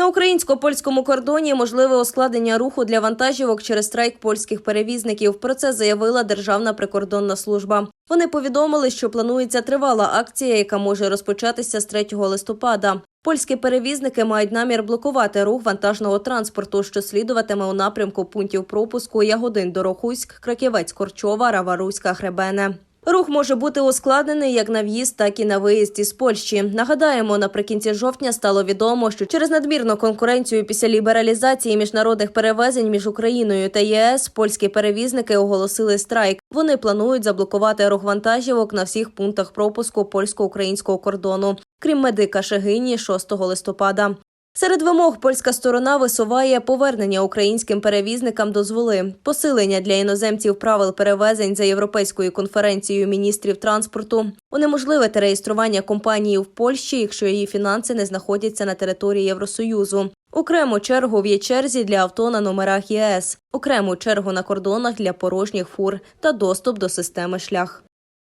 На українсько-польському кордоні можливе ускладнення руху для вантажівок через страйк польських перевізників. Про це заявила Державна прикордонна служба. Вони повідомили, що планується тривала акція, яка може розпочатися з 3 листопада. Польські перевізники мають намір блокувати рух вантажного транспорту, що слідуватиме у напрямку пунктів пропуску Ягодин Дорохуськ, Краківець Корчова, Раваруська, Хребене. Рух може бути ускладнений як на в'їзд, так і на виїзд із Польщі. Нагадаємо, наприкінці жовтня стало відомо, що через надмірну конкуренцію після лібералізації міжнародних перевезень між Україною та ЄС польські перевізники оголосили страйк. Вони планують заблокувати рух вантажівок на всіх пунктах пропуску польсько-українського кордону, крім медика Шегині 6 листопада. Серед вимог польська сторона висуває повернення українським перевізникам дозволи, посилення для іноземців правил перевезень за європейською конференцією міністрів транспорту, унеможливити реєстрування компанії в Польщі, якщо її фінанси не знаходяться на території Євросоюзу. Окрему чергу в є-черзі для авто на номерах ЄС, окрему чергу на кордонах для порожніх фур та доступ до системи шлях.